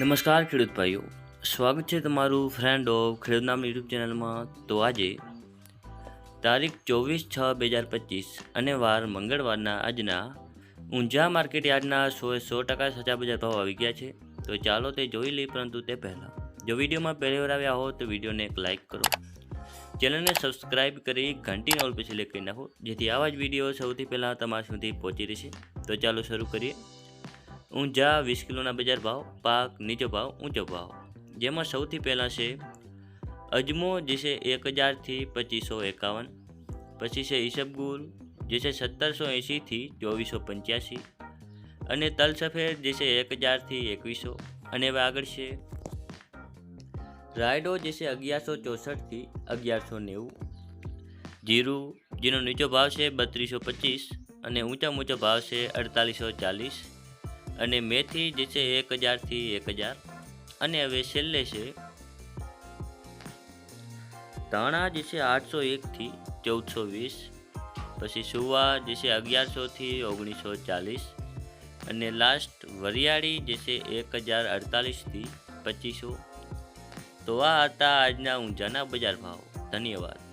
નમસ્કાર ખેડૂત ભાઈઓ, સ્વાગત છે તમારું ફ્રેન્ડ ઓફ ખેડૂત નામ યુટ્યુબ ચેનલમાં તો આજે તારીખ ચોવીસ છ બે હજાર પચીસ અને વાર મંગળવારના આજના ઊંઝા માર્કેટ યાર્ડના સો સો ટકા સચા બજાર ભાવ આવી ગયા છે. તો ચાલો તે જોઈ લઈએ, પરંતુ તે પહેલાં જો વિડીયોમાં પહેલી વાર આવ્યા હો, તો વિડીયોને એક લાઇક કરો. ચેનલને સબસ્ક્રાઇબ કરી ઘંટી ઓલ પછી સિલેક્ટ કરી નાખો, જેથી આવા જ વીડિયો સૌથી પહેલાં તમારા સુધી પહોંચી રહેશે. તો ચાલો શરૂ કરીએ. ઊંઝા વીસ કિલોના બજાર ભાવ, પાક નીચો ભાવ, ઊંચો ભાવ. જેમાં સૌથી પહેલાં છે અજમો, જે છે એક હજારથી પચીસો એકાવન. પછી છે ઈસબગુલ જે છે સત્તરસો એંશીથી ચોવીસો પંચ્યાસી. અને તલ સફેદ, જે છે એક હજારથી એકવીસો. અને હવે આગળ છે રાયડો, જે છે અગિયારસો ચોસઠથી અગિયારસો નેવું. જીરું, જેનો નીચો ભાવ છે બત્રીસો પચીસ. અને ઊંચા ઊંચો ભાવ છે અડતાલીસો ચાલીસ. અને મેથી જે છે એક હજારથી એક હજાર. અને હવે છેલ્લે છે, ધાણા જે છે આઠસો એકથી ચૌદસો વીસ. પછી સુવા જે છે અગિયારસોથી ઓગણીસો ચાલીસ. અને લાસ્ટ વરિયાળી જે છે એક હજાર અડતાલીસથી પચીસો. તો આ હતા આજના ઊંઝાના બજાર ભાવ. ધન્યવાદ.